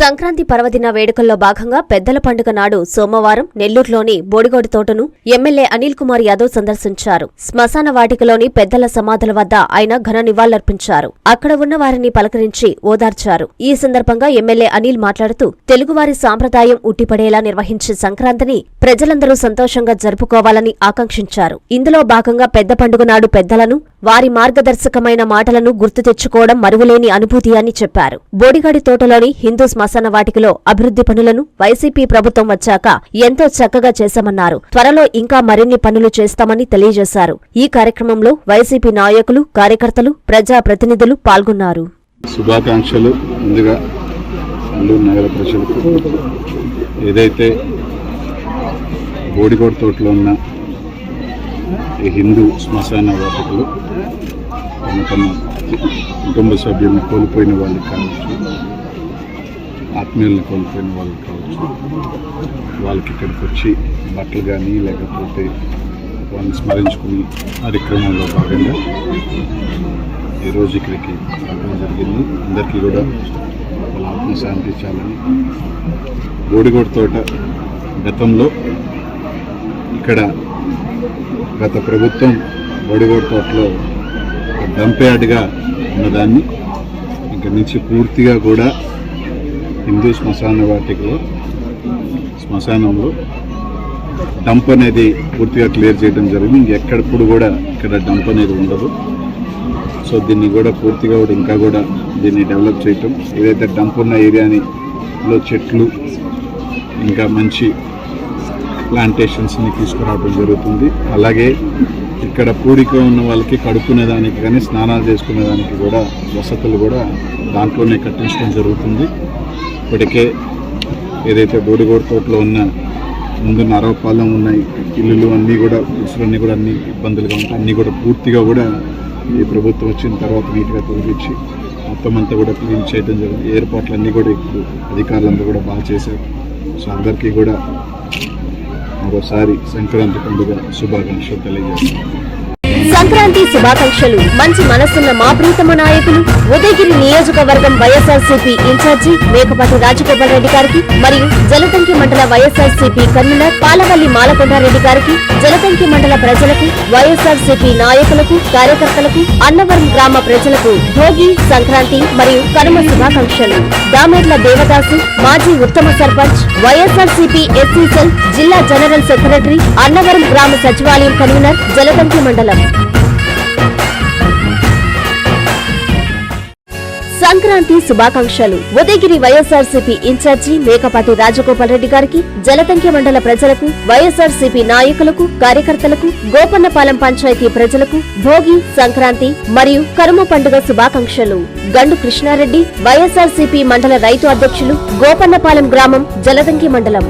సంక్రాంతి పర్వదిన వేడుకల్లో భాగంగా పెద్దల పండుగ నాడు సోమవారం నెల్లూరులోని బోడిగోడి తోటను ఎమ్మెల్యే అనిల్ కుమార్ యాదవ్ సందర్శించారు. శ్మశాన వాటికలోని పెద్దల సమాధుల వద్ద ఆయన ఘన నివాళులర్పించారు. అక్కడ ఉన్న వారిని పలకరించి ఓదార్చారు. ఈ సందర్భంగా ఎమ్మెల్యే అనిల్ మాట్లాడుతూ తెలుగువారి సాంప్రదాయం ఉట్టిపడేలా నిర్వహించే సంక్రాంతిని ప్రజలందరూ సంతోషంగా జరుపుకోవాలని ఆకాంక్షించారు. ఇందులో భాగంగా పెద్ద పండుగ నాడు పెద్దలను వారి మార్గదర్శకమైన మాటలను గుర్తు తెచ్చుకోవడం మరువలేని అనుభూతి అని చెప్పారు. బోడిగాడి తోటలోని హిందూ శ్మశాన వాటికలో అభివృద్ది పనులను వైసీపీ ప్రభుత్వం వచ్చాక ఎంతో చక్కగా చేశామన్నారు. త్వరలో ఇంకా మరిన్ని పనులు చేస్తామని తెలియజేశారు. ఈ కార్యక్రమంలో వైసీపీ నాయకులు కార్యకర్తలు ప్రజా ప్రతినిధులు పాల్గొన్నారు. శుభాకాంక్షలు. ముందుగా నగర ప్రజలకు. ఏదైతే బోడిగోడ్ తోటలో ఉన్న ఈ హిందూ శ్మశాన వాటికలు తమ తమ కుటుంబ సభ్యులను కోల్పోయిన వాళ్ళకి కావచ్చు ఆత్మీయులను కోల్పోయిన వాళ్ళకి కావచ్చు. వాళ్ళకి ఇక్కడికి వచ్చి బట్టలు కానీ లేకపోతే వాళ్ళని స్మరించుకుని కార్యక్రమంలో భాగంగా ఈరోజు ఇక్కడికి రావడం జరిగింది. అందరికీ కూడా వాళ్ళ ఆత్మశాంతి చాలని బోడిగోడ తోట గతంలో ఇక్కడ గత ప్రభుత్వం బోడిగోడ తోటలో డంప్ యార్డ్గా ఉన్నదాన్ని ఇక్కడి నుంచి పూర్తిగా కూడా హిందూ శ్మశాన వాటికలో శ్మశానంలో డంప్ అనేది పూర్తిగా క్లియర్ చేయడం జరిగింది. ఇంకెక్కడప్పుడు కూడా ఇక్కడ డంప్ అనేది ఉండదు. సో దీన్ని కూడా పూర్తిగా కూడా ఇంకా కూడా దీన్ని డెవలప్ చేయటం. ఏదైతే డంప్ ఉన్న ఏరియాని లో చెట్లు ఇంకా మంచి ప్లాంటేషన్స్ని తీసుకురావడం జరుగుతుంది. అలాగే ఇక్కడ పూడిక ఉన్న వాళ్ళకి కడుక్కునేదానికి కానీ స్నానాలు చేసుకునేదానికి కూడా వసతులు కూడా దాంట్లోనే కట్టించడం జరుగుతుంది. ఇప్పటికే ఏదైతే బోడిగోడ తోటలో ఉన్న ముందు నరవపాలెం ఉన్నాయి ఇల్లులు అన్నీ కూడా ఇసులన్నీ కూడా అన్ని ఇబ్బందులుగా ఉంటాయి. అన్నీ కూడా పూర్తిగా కూడా ఈ ప్రభుత్వం వచ్చిన తర్వాత నీట్గా తొలగించి మొత్తం అంతా కూడా క్లీన్ చేయడం జరిగింది. ఏర్పాట్లు అన్నీ కూడా ఇప్పుడు అధికారులందరూ కూడా బాగా చేశారు. సో అందరికీ కూడా మరోసారి సంక్రాంతి పండుగ శుభాకాంక్షలు తెలియజేస్తున్నాను. సంక్రాంతి శుభాకాంక్షలు. మంచి మనసున్న మా ప్రీతమ నాయకులు ఉదయగిరి నియోజకవర్గం YSRCP in charge Mekapati Rajagopal Reddy గారికి మరియు జలతంకి మండల వైఎస్ఆర్సీపీ కన్వీనర్ పాలవల్లి మాలకొండారెడ్డి గారికి జలతంకి మండల ప్రజలకు వైఎస్ఆర్సీపీ నాయకులకు కార్యకర్తలకు అన్నవరం గ్రామ ప్రజలకు భోగి సంక్రాంతి మరియు కనుమ శుభాకాంక్షలు. దామేర్ల దేవదాసు మాజీ ఉత్తమ సర్పంచ్ వైఎస్ఆర్సీపీ ఎస్సీ సెల్ జిల్లా జనరల్ సెక్రటరీ అన్నవరం గ్రామ సచివాలయం కన్వీనర్ జలదంకి మండలం. సంక్రాంతి శుభాకాంక్షలు. Udayagiri YSRCP in charge Mekapati Rajagopal Reddy గారికి జలతంకి మండల ప్రజలకు వైఎస్ఆర్సీపీ నాయకులకు కార్యకర్తలకు గోపన్నపాలెం పంచాయతీ ప్రజలకు భోగి సంక్రాంతి మరియు కరుమ పండుగ శుభాకాంక్షలు. గండు కృష్ణారెడ్డి వైఎస్ఆర్సీపీ మండల రైతు అధ్యక్షులు గోపన్నపాలెం గ్రామం జలదంకి మండలం.